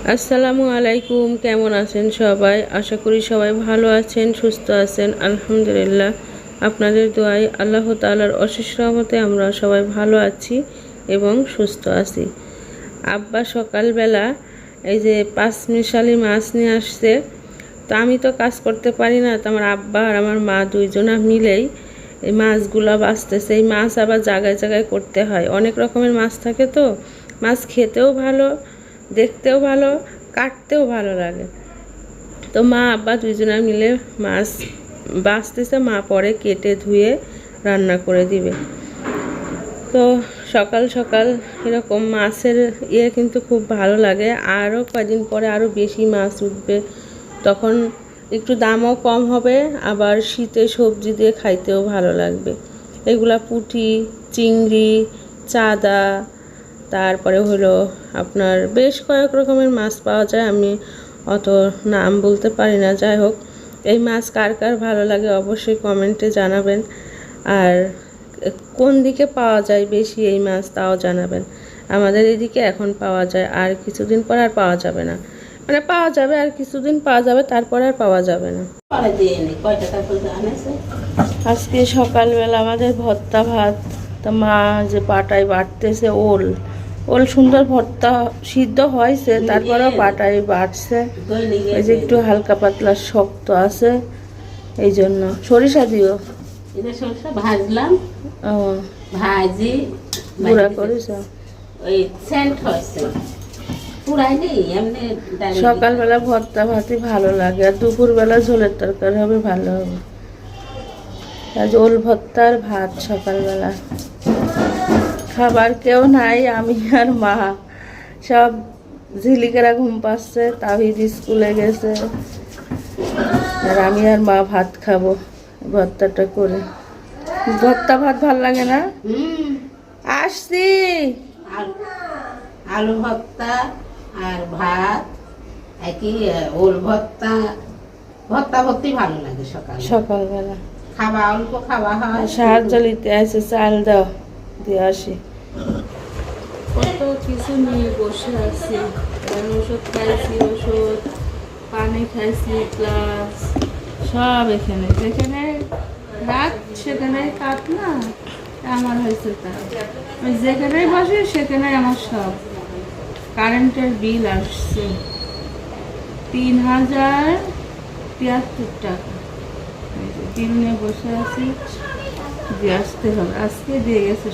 আসসালামু আলাইকুম, কেমন আছেন সবাই? আশা করি সবাই ভালো আছেন, সুস্থ আছেন। আলহামদুলিল্লাহ, আপনাদের দোয়াই আল্লাহ তাআলার অশেষ রহমতে আমরা সবাই ভালো আছি এবং সুস্থ আছি। আব্বা সকালবেলা এই যে পাঁচ মিশালি মাছ নিয়ে আসছে, তো আমি তো কাজ করতে পারি না, তো আমার আব্বা আর আমার মা দুইজনা মিলেই এই মাছগুলো বাঁচতেছে। এই মাছ আবার জায়গায় জায়গায় করতে হয়। অনেক রকমের মাছ থাকে তো, মাছ খেতেও ভালো দেখতেও ভালো, কাটতেও ভালো লাগে। তো মা, আব্বা দুজনে মিলে মাছ বাঁচতেছে, মা পরে কেটে ধুয়ে রান্না করে দিবে। তো সকাল সকাল এরকম মাছের ইয়ে কিন্তু খুব ভালো লাগে। আরও কয়দিন পরে আরও বেশি মাছ উঠবে। তখন একটু দামও কম হবে, আবার শীতে সবজি দিয়ে খাইতেও ভালো লাগবে। এগুলা পুঁটি, চিংড়ি, চাদা তারপরে হলো আপনার বেশ কয়েক রকমের মাছ পাওয়া যায়, আমি অত নাম বলতে পারি না, যাই হোক। এই মাছ কার কার ভালো লাগে অবশ্যই কমেন্টে জানাবেন। আর কোন দিকে পাওয়া যায় বেশি এই মাছ তাও জানাবেন। আমাদের এদিকে এখন পাওয়া যায়, আর কিছুদিন পর আর পাওয়া যাবে না। মানে পাওয়া যাবে, আর কিছুদিন পাওয়া যাবে, তারপরে আর পাওয়া যাবে না। আজকে সকালবেলা আমাদের ভর্তা ভাত, তা মা যে পাটায় বাটতেছে, ওল। ওল সুন্দর ভর্তা সিদ্ধ হয়েছে তারপরেও বাটছে। দৈনিক এই যে একটু হালকা পাতলা শক্ত আছে এই জন্য। সরিষা দিও। ভাজলাম। ও, ভাজি গুঁড়া করিস। ওই সেন্ট হয়েছে। সকালবেলা ভর্তা ভাতই ভালো লাগে আর দুপুরবেলা ঝোলের তরকারি হবে ভালো হবে। আজ ওল ভর্তা আর ভাত সকালবেলা। খাবার কেউ নাই আমি আর মা। সব ঝিলিকেরা ঘুম পাচ্ছে তাহিদ স্কুলে গেছে। আর আমি আর মা ভাত খাব ভর্তাটা করে। ভর্তা ভাত ভালো লাগে না? আসছি। আলু আলু ভর্তা আর ভাত একই ওল ভর্তা। ভর্তা ভর্তি ভালো লাগে সকাল। সকালবেলা। খাওয়া অল্প খাওয়া হয়। সাহায্য নিতে আসে চাল দাও দিয়ে আসি। কত কিছু নিয়ে বসে আছি। ওষুধ খাইছি ওষুধ পানি খাইছি প্লাস সব এখানে। যেখানে রাত সেখানে কাট না, আমার হয়েছে তা। আমি যেখানেই বসি সেখানে আমার সব। কারেন্টের বিল আসছে। তিন হাজার তিয়াত্তর টাকা। নিয়ে বসে আছি, দিয়ে আসতে হবে। আজকে দিয়ে গেছে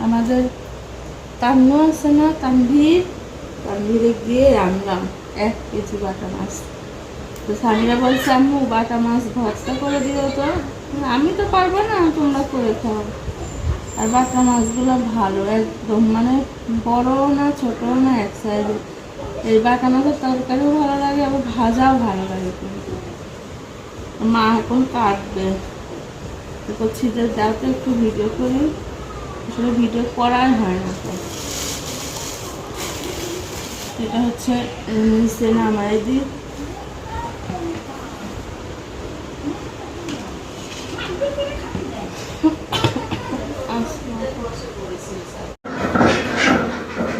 আমাদের তান্নু আছে না তানভীর তানভীরে গিয়ে আনলাম এক কেজি বাটা মাছ। তো সামিরা বলছে, আম্মু, বাটা মাছ ভর্তা করে দিও তো। আমি তো পারব না তোমরা করে খাও আর বাটা মাছগুলো ভালো, একদম। মানে বড় না ছোট না, এক সাইজের এই বাটা মাছের তরকারিও ভালো লাগে, আবার ভাজাও ভালো লাগে মা এখন কাটবে। তো করছি যে যাও তো একটু ভিডিও করি। আসলে ভিডিও করাই হয় না তো। এটা হচ্ছে নিচে নামাই দিই।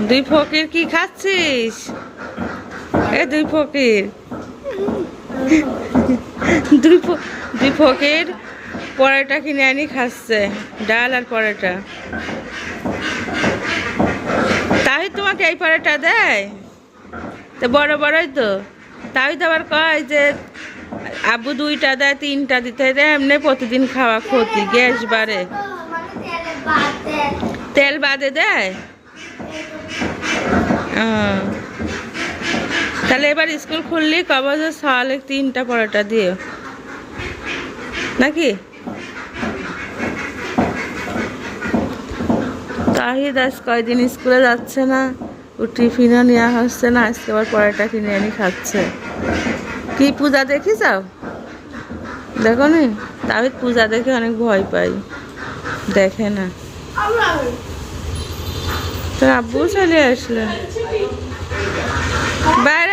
দুই ফকির কি খাচ্ছিস? এ দুই ফকির। দুই দুই ফকির পরোটা কিনে আনি খাচ্ছে, ডাল আর পরোটা। তাই তোমাকে এই পরোটা দেয়? তো বড় বড়ই তো। তাই তো আবার কয় যে আব্বু দুইটা দেয়, তিনটা দিতে দেয় এমনি প্রতিদিন খাওয়া ক্ষতি, গ্যাস বাড়ে। তেল বাদে দেয়। তাহলে এবার স্কুল খুললি কব যে সকালে তিনটা পরোটা দিয়ে? নাকি? তাহিদ আজ কয়দিন স্কুলে যাচ্ছে না? ও টিফিনও নেওয়া হচ্ছে না, আজকে আবার পরোটা কিনে আনি খাচ্ছে। কি পূজা দেখি যাও দেখো নি, তাহিদ পূজা দেখে অনেক ভয় পাই দেখে না। তোর আব্বু চলে আসলো।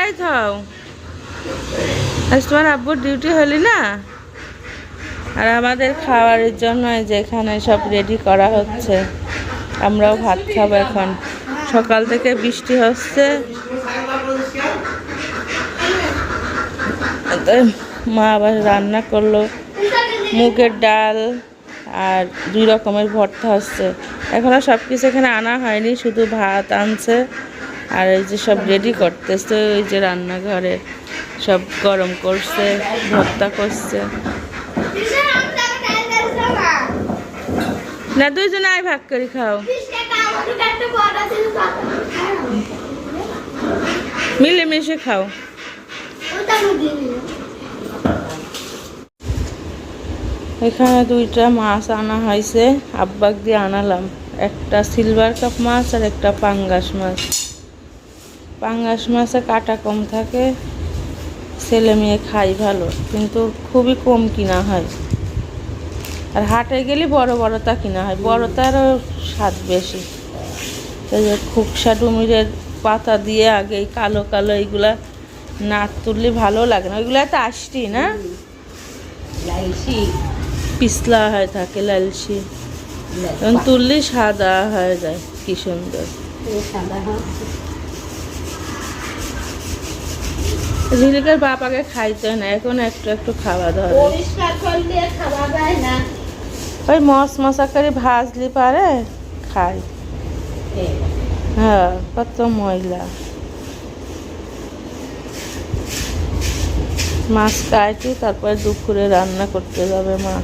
বাইরে থাও। আজ তোমার আব্বুর ডিউটি হলি না? আর আমাদের খাবারের জন্য এই যে এখানে সব রেডি করা হচ্ছে। আমরাও ভাত খাব এখন। সকাল থেকে বৃষ্টি হচ্ছে। মা আবার রান্না করল। মুগের ডাল আর দুই রকমের ভর্তা হচ্ছে। এখনও সব কিছু এখানে আনা হয়নি, শুধু ভাত আনছে। আর এই যে সব রেডি করতেছে, ওই যে রান্নাঘরে সব গরম করছে, ভর্তা করছে। না, দুইজনে আয় ভাগ করে খাও। মিলেমিশে খাও। এখানে দুইটা মাছ আনা হয়েছে, আব্বাক দিয়ে আনালাম। একটা সিলভার কাপ মাছ আর একটা পাঙ্গাস মাছ। পাঙ্গাস মাছে কাটা কম থাকে ছেলে মেয়ে খাই ভালো কিন্তু খুবই কম কিনা হয়। আর হাটে গেলে বড় বড়টা কিনা হয় বড়টারও স্বাদ বেশি। এই যে খুকসা ডুমিরের পাতা দিয়ে আগে কালো কালো এইগুলা না তুললে ভালো লাগে না। ওইগুলা তো আসতি না? লাইছি পিছলা হয়ে থাকে লালসি। তুললে সাদা হয়ে যায় কি সুন্দর। সাদা হচ্ছে ঝিলিকার বাপ আগে খাইতে না এখন একটু একটু খাওয়া ধরে। পরিষ্কার করলে খাওয়া যায় না। ওই মশ মশা করে ভাজলি পারে খাই। হ্যাঁ কত ময়লা। মাছ কাটি তারপরে দুপুরে রান্না করতে যাবে মা।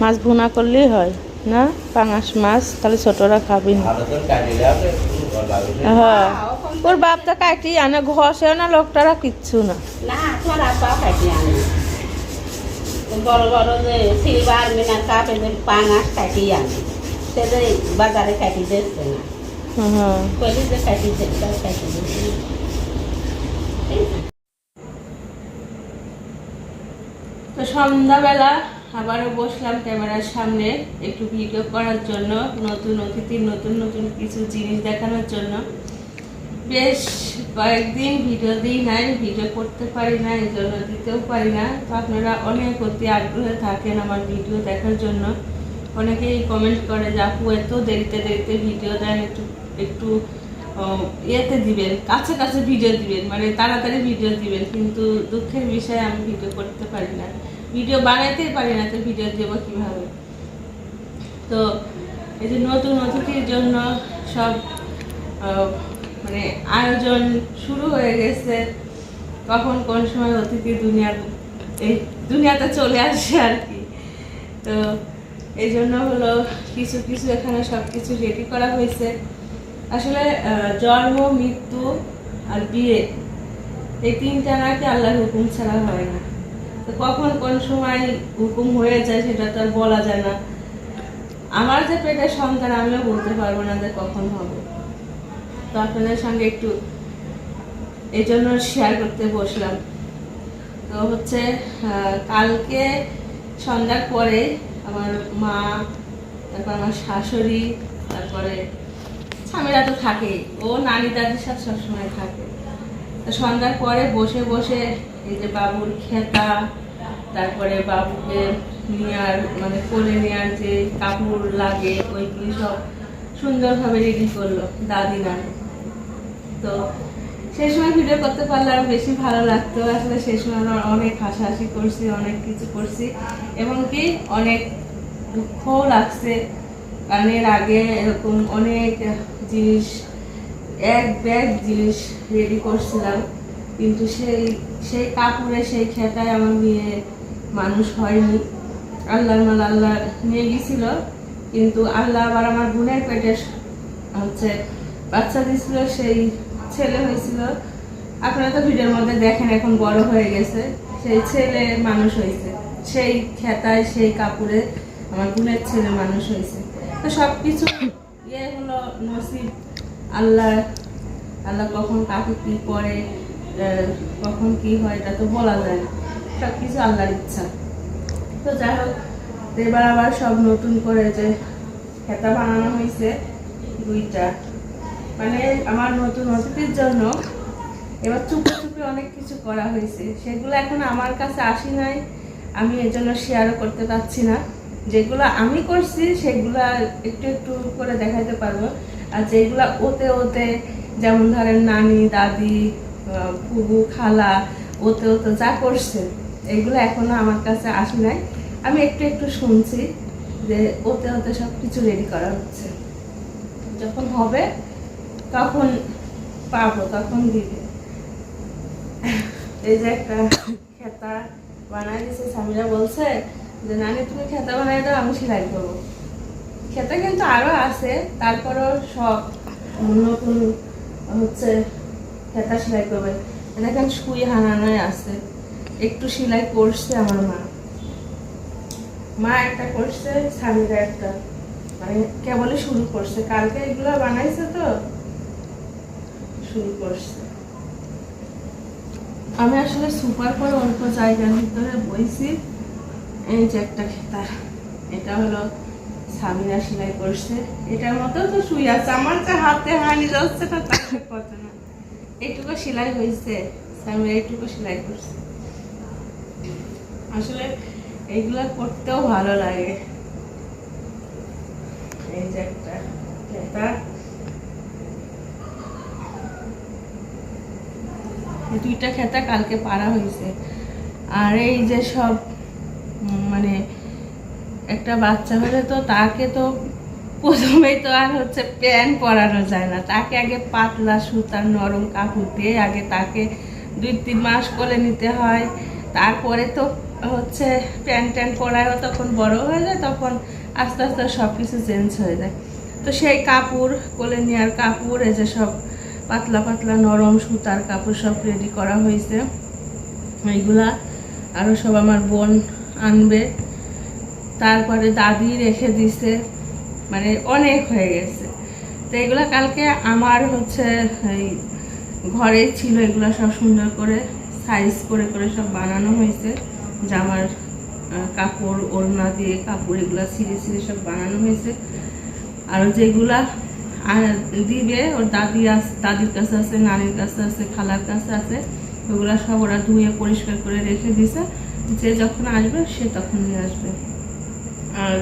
মাছ ভুনা করলেই হয় না? পাঙাশ মাছ তাহলে ছোটরা খাবি না। হ্যাঁ। ওর বাপটা কাটি আনে ঘষেও না লোকটারা কিচ্ছু না। না তোর আপা কাটি আনে। বড় বড় যে সিলভার মিনার কাপে যে পাঙাশ কাটি আনে। সে যে বাজারে কাটি দিচ্ছে না। হ্যাঁ। যে কাটি দিচ্ছে কাটি দিচ্ছে তো সন্ধ্যাবেলা আবারও বসলাম ক্যামেরার সামনে একটু ভিডিও করার জন্য নতুন অতিথির নতুন নতুন কিছু জিনিস দেখানোর জন্য। বেশ কয়েকদিন ভিডিও দিই নাই, ভিডিও করতে পারি না এই জন্য দিতেও পারি না। তো আপনারা অনেক অতি আগ্রহে থাকেন আমার ভিডিও দেখার জন্য। অনেকেই কমেন্ট করে যে, আপু, এত দেরিতে দেরিতে ভিডিও দেন, একটু একটু ইয়েতে দিবেন, কাছে কাছে ভিডিও দিবেন মানে তাড়াতাড়ি ভিডিও দিবেন। কিন্তু দুঃখের বিষয়ে, আমি ভিডিও করতে পারি না। ভিডিও বানাইতেই পারি না, তো ভিডিও দেবো কীভাবে? তো এই যে নতুন অতিথির জন্য সব মানে আয়োজন শুরু হয়ে গেছে। কখন কোন সময় অতিথি দুনিয়ার, এই দুনিয়াতে চলে আসে আর কি। তো এই জন্য হলো কিছু কিছু এখানে সব কিছু রেডি করা হয়েছে। আসলে জন্ম, মৃত্যু আর বিয়ে, এই তিনটা নাকি আল্লাহর হুকুম ছাড়া হয় না। তো কখন কোন সময় হুকুম হয়ে যায় সেটা তো আর বলা যায় না। আমার যে পেটের সন্তান, আমিও বলতে পারব না যে কখন হবে। তো আপনাদের সঙ্গে একটু এই জন্য শেয়ার করতে বসলাম। তো হচ্ছে কালকে সন্ধ্যার পরে আমার মা, তারপর আমার শাশুড়ি, তারপরে স্বামীরা তো থাকেই। ও নানি দাদির সাথে সবসময় থাকে। তো সন্ধ্যার পরে বসে বসে এই যে বাবুর খেতা, তারপরে বাবুকে নেওয়ার মানে কোলে নেওয়ার যে কাপড় লাগে, ওইগুলি সব সুন্দরভাবে রেডি করল দাদি নানি। তো সেই সময় ভিডিও করতে পারলে আরও বেশি ভালো লাগতো। আসলে সেই সময় আমরা অনেক হাসাহাসি করছি, অনেক কিছু করছি এবং কি অনেক দুঃখও লাগছে। কারণ এর আগে এরকম অনেক জিনিস, এক ব্যাগ জিনিস রেডি করছিলাম। কিন্তু সেই সেই কাপড়ে, সেই খেটায় আমার মেয়ে মানুষ হয়নি। আল্লাহর মাল আল্লাহ নিয়ে গেছিল কিন্তু আল্লাহ আবার আমার বোনের পেটে হচ্ছে বাচ্চা দিছিল সেই ছেলে হয়েছিল। আপনারা তো ভিডিওর মধ্যে দেখেন এখন বড় হয়ে গেছে। সেই ছেলে মানুষ হয়েছে। সেই খেতায়, সেই কাপড়ে আমার বোনের ছেলে মানুষ হয়েছে। তো সব কিছু ইয়ে হলো নসিব। আল্লাহ আল্লাহ কখন কাকে কি করে কখন কি হয়, এটা তো বলা যায় না। সব কিছু আল্লাহর ইচ্ছা। তো যাই হোক, এবার আবার সব নতুন করে যে খেতা বানানো হয়েছে দুইটা। মানে আমার নতুন অতিথির জন্য এবার চুপে চুপে অনেক কিছু করা হয়েছে। সেগুলো এখন আমার কাছে আসি নাই। আমি এজন্য শেয়ারও করতে পারছি না। যেগুলো আমি করছি, সেগুলো একটু একটু করে দেখাতে পারব। আর যেগুলো ওতে ওতে, যেমন ধরেন নানি, দাদি ফুবু, খালা, ওতে ওতে যা করছে, এগুলো এখনও আমার কাছে আসি নাই। আমি একটু একটু শুনছি যে ওতে ওতে সব কিছু রেডি করা হচ্ছে। যখন হবে তখন পাবো, তখন দিবে। এই যে একটা খেতা বানাই দিছে স্বামীরা বলছে যে, নানি, তুমি খেতা বানাই দাও, আমি সেলাই করব। খেতা কিন্তু আরও আছে, তারপরও সব নতুন হচ্ছে খেতা সেলাই করবে। দেখেন সুই হানানোয় আছে? একটু সেলাই করছে আমার মা। মা একটা করছে স্বামীরা একটা। মানে কেবলই শুরু করছে। কালকে এগুলো বানাইছে তো শুরু করছে। আমি আসলে সুপার করে অল্প জায়গার ভিতরে বইছি। এই যে একটা খেতার। এটা হলো স্বামীরা সেলাই করছে। এটার মতো তো শুই আছে। আমার যে হাতে হানি যাচ্ছে না তাকে কত না। এইটুকু সেলাই হয়েছে। স্বামীরা এইটুকু সেলাই করছে। আসলে এইগুলা করতেও ভালো লাগে। এই যে একটা খেতা দুইটা খেতা কালকে পারা হয়েছে আর এই যে সব মানে একটা বাচ্চা হলে তো তাকে তো প্রথমেই তো আর হচ্ছে প্যান্ট পরানো যায় না। তাকে আগে পাতলা সুতার নরম কাপড় দিয়ে আগে তাকে দুই তিন মাস কোলে নিতে হয়। তারপরে তো হচ্ছে প্যান্ট ট্যান্ট পরায় তখন বড় হয়ে যায়, তখন আস্তে আস্তে সব কিছু চেঞ্জ হয়ে যায়। তো সেই কাপড়, কোলে নেওয়ার কাপড়, এই যে সব পাতলা পাতলা নরম সুতার কাপড় সব রেডি করা হয়েছে। এইগুলা আরও সব আমার বোন আনবে। তারপরে দাদি রেখে দিছে। মানে অনেক হয়ে গেছে। তো এগুলা কালকে আমার হচ্ছে এই ঘরে ছিল, এগুলো সব সুন্দর করে সাইজ করে করে সব বানানো হয়েছে। জামার কাপড়, ওড়না দিয়ে কাপড় এগুলা ছিঁড়ে ছিঁড়ে সব বানানো হয়েছে। আর যেগুলা আর দিবে, ওর দাদি আস, দাদির কাছে আছে, নানির কাছে আছে, খালার কাছে আছে, ওগুলা সব ওরা ধুয়ে পরিষ্কার করে রেখে দিছে। যে যখন আসবে, সে তখন নিয়ে আসবে। আর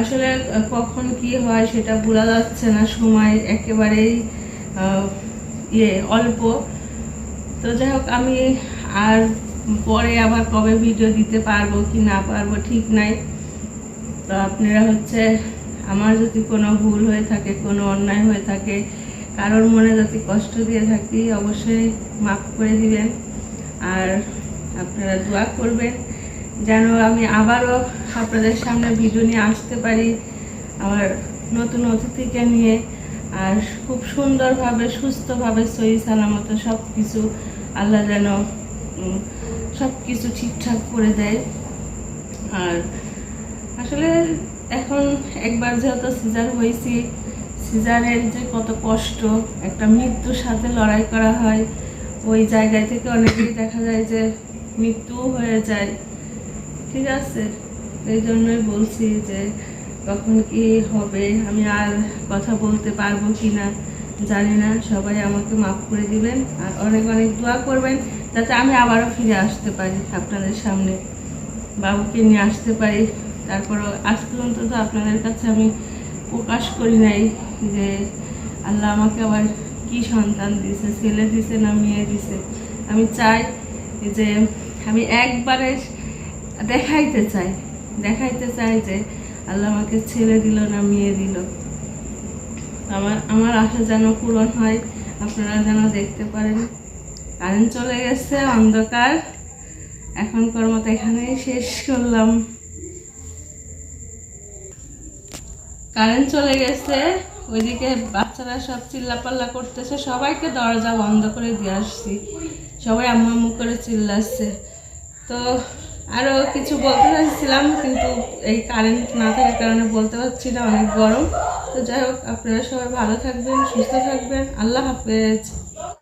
আসলে কখন কি হয় সেটা বোঝা যাচ্ছে না, সময় একেবারেই ইয়ে অল্প। তো যাই হোক, আমি আর পরে আবার কবে ভিডিও দিতে পারব কি না পারব ঠিক নাই। তো আপনারা হচ্ছে আমার যদি কোনো ভুল হয়ে থাকে, কোনো অন্যায় হয়ে থাকে, কারোর মনে যদি কষ্ট দিয়ে থাকি, অবশ্যই মাফ করে দিবেন। আর আপনারা দোয়া করবেন, যেন আমি আবারও আপনাদের সামনে ভিডিও নিয়ে আসতে পারি আমার নতুন অতিথিকে নিয়ে। আর খুব সুন্দরভাবে, সুস্থভাবে, সহি সালামত সব কিছু আল্লাহ যেন সব কিছু ঠিকঠাক করে দেয়। আর আসলে এখন একবার যেহেতু সিজার হয়েছি, সিজারের যে কত কষ্ট, একটা মৃত্যুর সাথে লড়াই করা হয়, ওই জায়গায় থেকে অনেকেই দেখা যায় যে মৃত্যুও হয়ে যায়। ঠিক আছে? এই জন্যই বলছি যে কখন কি হবে, আমি আর কথা বলতে পারব কি না জানি না। সবাই আমাকে মাফ করে দিবেন আর অনেক অনেক দোয়া করবেন যাতে আমি আবারও ফিরে আসতে পারি আপনাদের সামনে। বাবুকে নিয়ে আসতে পারি। তারপরও আজ পর্যন্ত তো আপনাদের কাছে আমি প্রকাশ করি নাই যে আল্লাহ আমাকে আবার কি সন্তান দিছে, ছেলে দিছে না মেয়ে দিছে। আমি চাই যে আমি একবারে দেখাইতে চাই দেখাইতে চাই যে আল্লাহ আমাকে ছেলে দিল না মেয়ে দিল। আমার আমার আশা যেন পূরণ হয়, আপনারা যেন দেখতে পারেন। কারেন্ট চলে গেছে, অন্ধকার। এখনকার মতো এখানেই শেষ করলাম। কারেন্ট চলে গেছে, ওইদিকে বাচ্চারা সব চিল্লাপাল্লা করতেছে, সবাইকে দরজা বন্ধ করে দিয়ে আসছি। সবাই আম্মু আম্মু করে চিল্লাচ্ছে। তো আরও কিছু বলতে চাইছিলাম কিন্তু এই কারেন্ট না থাকার কারণে বলতে পারছি না, অনেক গরম। তো যাই হোক, আপনারা সবাই ভালো থাকবেন, সুস্থ থাকবেন। আল্লাহ হাফেজ।